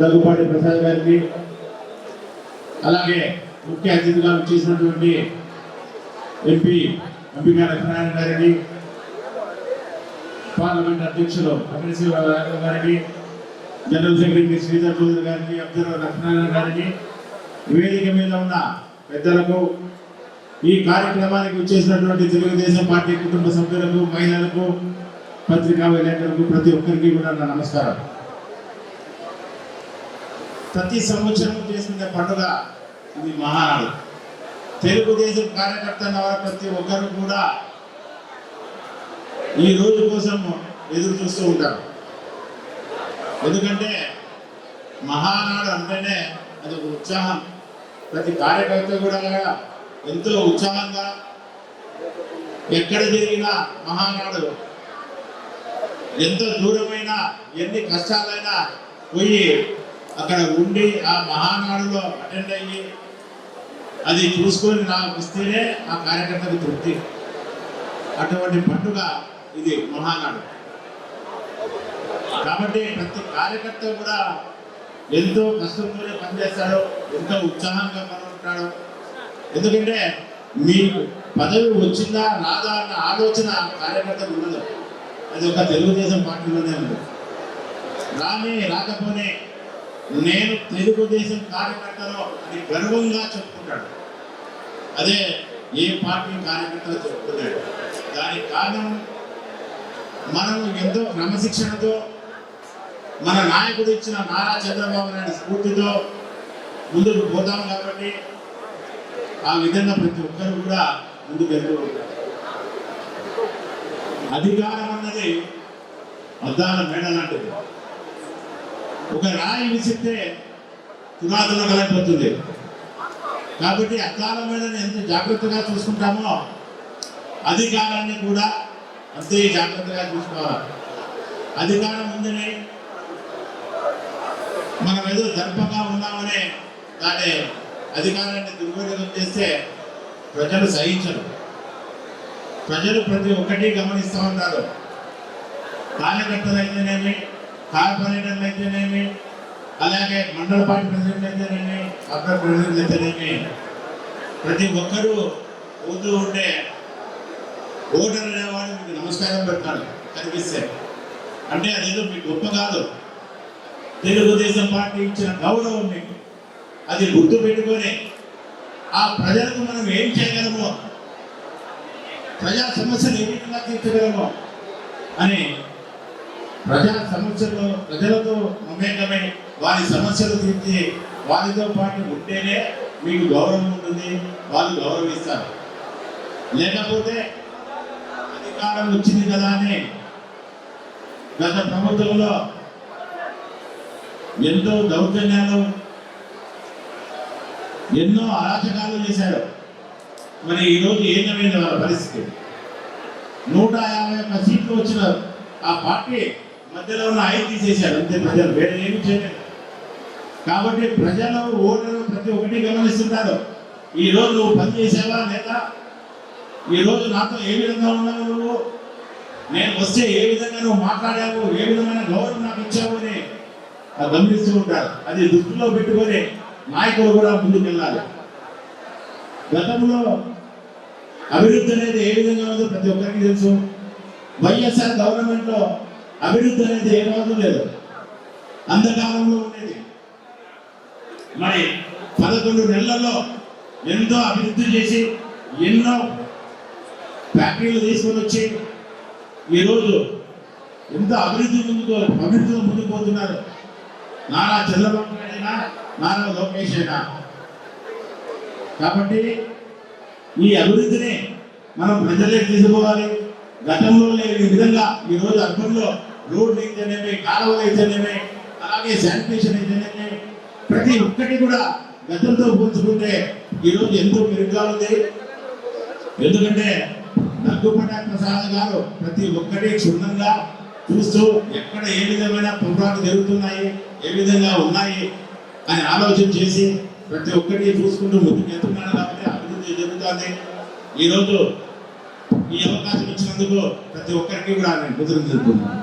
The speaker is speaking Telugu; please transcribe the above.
దగ్గుపాటి ప్రసాద్ గారికి అలాగే ముఖ్య అతిథిగా చేసినటువంటి ఎంపీ అంబికా లక్ష్మీనారాయణ గారికి పార్లమెంట్ అధ్యక్షులు అగ్రశివరావు గారికి జనరల్ సెక్రటరీ శ్రీధర్ చౌదరి గారికి అబ్జర్వర్ లక్ష్మీనారాయణ గారికి వేదిక మీద ఉన్న పెద్దలకు ఈ కార్యక్రమానికి వచ్చేసినటువంటి తెలుగుదేశం పార్టీ కుటుంబ సభ్యులకు మహిళలకు పత్రికా విలేకరులకు ప్రతి ఒక్కరికి కూడా నా నమస్కారం ప్రతి సంవత్సరం చేసుకునే పండుగ ఇది మహానాడు. తెలుగుదేశం కార్యకర్త వారు ప్రతి ఒక్కరు కూడా ఈ రోజు కోసం ఎదురు చూస్తూ ఉంటారు. ఎందుకంటే మహానాడు అంటేనే అది ఒక ఉత్సాహం. ప్రతి కార్యకర్త కూడా ఎంతో ఉత్సాహంగా ఎక్కడ జరిగినా మహానాడు ఎంత దూరమైనా ఎన్ని కష్టాలైనా పోయి అక్కడ ఉండి ఆ మహానాడులో అటెండ్ అయ్యి అది చూసుకొని నాకు ఇస్తేనే ఆ కార్యకర్తకు తృప్తి. అటువంటి పండుగ ఇది మహానాడు. కాబట్టి ప్రతి కార్యకర్త కూడా ఎంతో కష్టంతోనే పనిచేస్తాడో ఎంతో ఉత్సాహంగా పనుంటాడు ఎందుకంటే మీకు పదవి వచ్చిందా రాదా అన్న ఆలోచన కార్యకర్తలు ఉండదు. అది ఒక తెలుగుదేశం పార్టీలోనే ఉంది. రాని రాకపోనే నేను తెలుగుదేశం కార్యకర్తలో అని గర్వంగా చెప్పుకుంటాడు. అదే ఏ పార్టీ కార్యకర్తలు చెప్పుకున్నాడు దానికి కారణం మనం ఎంతో క్రమశిక్షణతో మన నాయకుడు ఇచ్చిన నారా చంద్రబాబు నాయుడు స్ఫూర్తితో ముందుకు పోతాం కాబట్టి ఆ విధంగా ప్రతి ఒక్కరు కూడా ముందుకు వెళ్తూ ఉంటారు. అధికారం అన్నది అద్దాల మేడ లాంటిది. ఒక రాయి విసిరితే పునాదులు కలైపోతుంది కాబట్టి అద్దాల మేడని ఎంత జాగ్రత్తగా చూసుకుంటామో అధికారాన్ని కూడా అంతే జాగ్రత్తగా చూసుకోవాలి. అధికారం ఉందని మనం ఏదో దర్పంగా ఉన్నామనే దాని అధికారాన్ని దుర్వినియోగం చేస్తే ప్రజలు సహించరు. ప్రజలు ప్రతి ఒక్కటి గమనిస్తూ ఉంటారు. కార్యకర్తలు అయితేనేమి కార్పొరేటర్లు అయితేనేమి అలాగే మండల పార్టీ ప్రెసిడెంట్ అయితేనేమి అక్కడ ప్రెసిడెంట్ అయితేనేమి ప్రతి ఒక్కరూ పోతూ ఉంటే ఓటర్ అనేవాడు మీకు నమస్కారం పెడతాడు కనిపిస్తే. అంటే అదేదో మీకు గొప్ప కాదు. తెలుగుదేశం పార్టీ ఇచ్చిన గౌరవం మీకు. అది గుర్తు పెట్టుకొని ఆ ప్రజలకు మనం ఏం చేయగలమో ప్రజా సమస్యలు ఏ విధంగా తీర్చగలమో అని ప్రజా సమస్యలు ప్రజలతో మమేకమై వారి సమస్యలు తీర్చి వారితో పాటు ఉంటేనే మీకు గౌరవం ఉంటుంది వాళ్ళు గౌరవిస్తారు. లేకపోతే అధికారం వచ్చింది కదా అని గత ప్రభుత్వంలో ఎంతో దౌర్జన్యాలు ఎన్నో అరాచకాలు చేశారు. మరి ఈరోజు ఏమైంది వాళ్ళ పరిస్థితి? నూట యాభై ఒక్క సీట్లు వచ్చిన ఆ పార్టీ మధ్యలో ఉన్న ఆయన తీసేశారు. అంతే ప్రజలు. వేరే ఏమి చేయలేదు. కాబట్టి ప్రజలు ఓటర్లు ప్రతి ఒక్కటి గమనిస్తున్నారు ఈ రోజు నువ్వు పని చేసావా లేదా ఈ రోజు నాతో ఏ విధంగా ఉన్నావు నువ్వు? నేను వస్తే ఏ విధంగా నువ్వు మాట్లాడావు? ఏ విధమైన గౌరవం నాకు ఇచ్చావు అని గమనిస్తూ ఉంటారు. అది దృష్టిలో పెట్టుకొని నాయకులు కూడా ముందుకెళ్ళాలి. గతంలో అభివృద్ధి అనేది ఏ విధంగా ఉందో ప్రతి ఒక్కరికి తెలుసు. వైఎస్ఆర్ గవర్నమెంట్లో అభివృద్ధి అనేది ఏ రోజు లేదు. అంధకాలంలో ఉండేది. మరి పదకొండు నెలల్లో ఎంతో అభివృద్ధి చేసి ఎన్నో ఫ్యాక్టరీలు తీసుకొని వచ్చి ఈరోజు ఎంత అభివృద్ధి ముందుకు అభివృద్ధిలో ముందుకు పోతున్నారు. నారా చంద్రబాబు అయినా నారా లోకేష్ అయినా. కాబట్టి ఈ అభివృద్ధిని మనం ప్రజలే తీసుకోవాలి గతంలో లేని విధంగా ఈ రోజు అర్బన్లో రోడ్లు అయితేనేమి కాలువలు అయితేనేమి అలాగే శానిటేషన్ అయితేనేమి ప్రతి ఒక్కటి కూడా గతంతో పోల్చుకుంటే ఈ రోజు ఎంతో మెరుగ్గా ఉంది. ఎందుకంటే దగ్గుపట ప్రసాద్ గారు ప్రతి ఒక్కటి క్షుణ్ణంగా చూస్తూ ఎక్కడ ఏ విధమైన ప్రోగ్రాలు జరుగుతున్నాయి ఏ విధంగా ఉన్నాయి అని ఆలోచన చేసి ప్రతి ఒక్కటి చూసుకుంటూ ముందుకు వెళ్తున్నాడు కాబట్టి అభివృద్ధి జరుగుతుంది. ఈరోజు ఈ అవకాశం ఇచ్చినందుకు ప్రతి ఒక్కరికి కూడా నేను కుదిరి చెప్తున్నాను